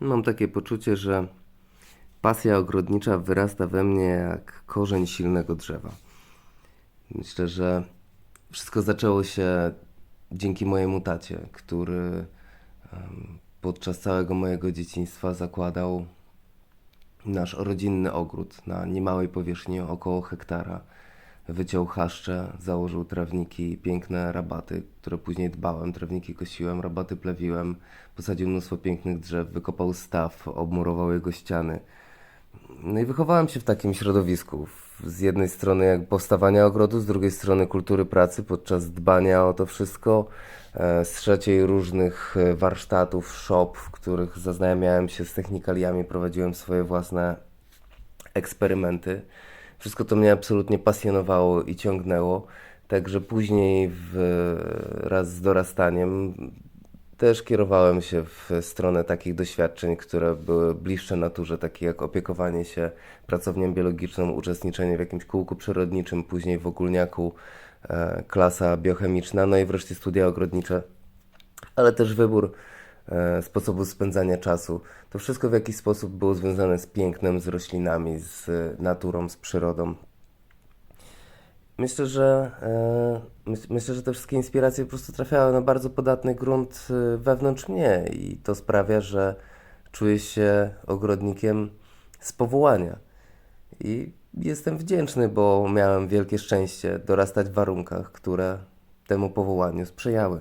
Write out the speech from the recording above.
Mam takie poczucie, że pasja ogrodnicza wyrasta we mnie jak korzeń silnego drzewa. Myślę, że wszystko zaczęło się dzięki mojemu tacie, który podczas całego mojego dzieciństwa zakładał nasz rodzinny ogród na niemałej powierzchni około hektara. Wyciął chaszcze, założył trawniki, piękne rabaty, które później dbałem. Trawniki kosiłem, rabaty plewiłem, posadził mnóstwo pięknych drzew, wykopał staw, obmurował jego ściany. No i wychowałem się w takim środowisku. Z jednej strony jak powstawania ogrodu, z drugiej strony kultury pracy podczas dbania o to wszystko, e, z trzeciej różnych e, warsztatów, shop, w których zaznajamiałem się z technikaliami, prowadziłem swoje własne eksperymenty. Wszystko to mnie absolutnie pasjonowało i ciągnęło. Także później w, wraz z dorastaniem też kierowałem się w stronę takich doświadczeń, które były bliższe naturze, takie jak opiekowanie się pracownią biologiczną, uczestniczenie w jakimś kółku przyrodniczym, później w ogólniaku e, klasa biochemiczna, no i wreszcie studia ogrodnicze ale też wybór sposobu spędzania czasu. To wszystko w jakiś sposób było związane z pięknem, z roślinami, z naturą, z przyrodą. Myślę, że e, myśl, myślę, że te wszystkie inspiracje po prostu trafiały na bardzo podatny grunt e, wewnątrz mnie i to sprawia, że czuję się ogrodnikiem z powołania. I jestem wdzięczny, bo miałem wielkie szczęście dorastać w warunkach, które temu powołaniu sprzyjały.